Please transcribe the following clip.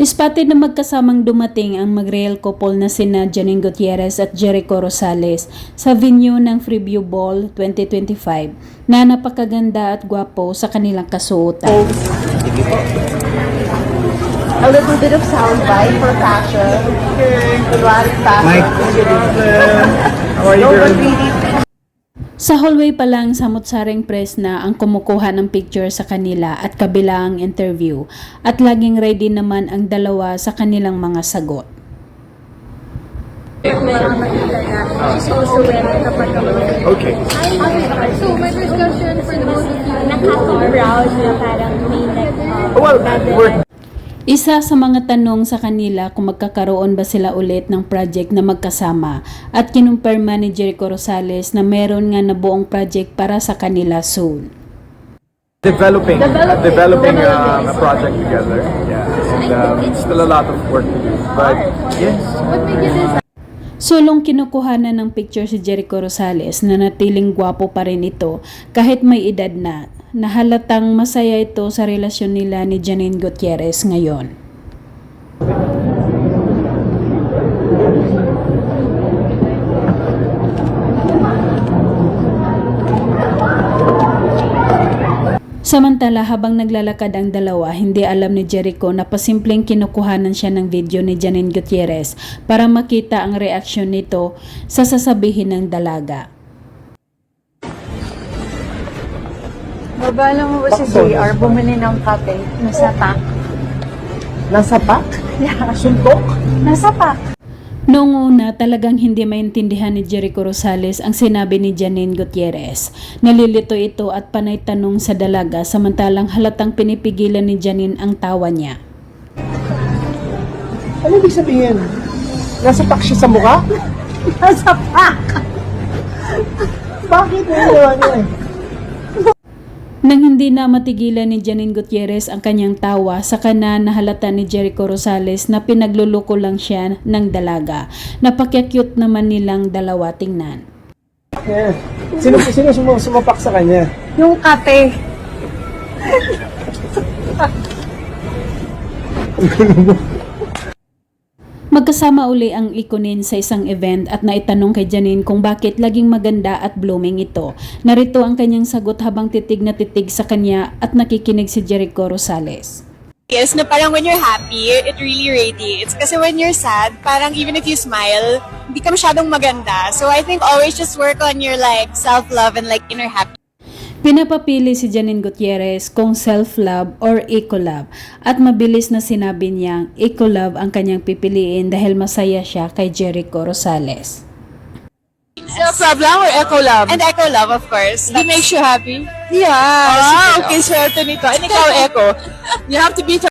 Malapit na magkasamang dumating ang mag-real couple na sina Janine Gutierrez at Jericho Rosales sa venue ng Freeview Ball 2025 na napakaganda at gwapo sa kanilang kasuotan. a little bit of soundbite for fashion. Kunwari fashion. Mike. How are you, No, but girl? really, Sa hallway pa lang samot-saring press na ang kumukuha ng picture sa kanila at kabila ang interview at laging ready naman ang dalawa sa kanilang mga sagot. Okay. So, my first question for the both of you, nakaka-arouse na parang may like, uh, Well, we're Isa sa mga tanong sa kanila kung magkakaroon ba sila ulit ng project na magkasama at kinumpirma ni Jericho Rosales na meron nga na buong project para sa kanila soon. developing, Developing. developing um, a project together. Yeah, and um, still a lot of work to do. But yes, what made you decide Sulong kinukuhanan ng picture si Jericho Rosales na natiling gwapo pa rin ito kahit may edad na. Nahalatang masaya ito sa relasyon nila ni Janine Gutierrez ngayon. Samantala habang naglalakad ang dalawa, hindi alam ni Jericho na pasimpleng kinukuhanan siya ng video ni Janine Gutierrez para makita ang reaksyon nito sa sasabihin ng dalaga. Babala mo ba si JR bumili ng kape? Nasa pack? Nasa pack? Yeah. Suntok? Nasa pack. Noong una, talagang hindi maintindihan ni Jericho Rosales ang sinabi ni Janine Gutierrez. Nalilito ito at panay tanong sa dalaga samantalang halatang pinipigilan ni Janine ang tawa niya. Ano ibig sabihin? Nasa pack siya sa mukha? Nasa pack! Bakit mo ginawa niya eh? Nang hindi na matigilan ni Janine Gutierrez ang kanyang tawa, saka na nahalata ni Jericho Rosales na pinagluloko lang siya ng dalaga. Napakyakyut naman nilang dalawa tingnan. Yan. Sino, sino sum- sumapak sa kanya? Yung kape. Magkasama uli ang ikunin sa isang event at naitanong kay Janine kung bakit laging maganda at blooming ito. Narito ang kanyang sagot habang titig na titig sa kanya at nakikinig si Jericho Rosales. Yes, na parang when you're happy, it really radiates. Kasi when you're sad, parang even if you smile, hindi ka masyadong maganda. So I think always just work on your like self-love and like inner happiness. Pinapapili si Janine Gutierrez kung self-love or eco-love at mabilis na sinabi niyang eco-love ang kanyang pipiliin dahil masaya siya kay Jericho Rosales. Self-love or eco-love? And eco-love, of course. It makes you happy? Yeah. Ah, okay, swerte nito. And ikaw, eco. You have to be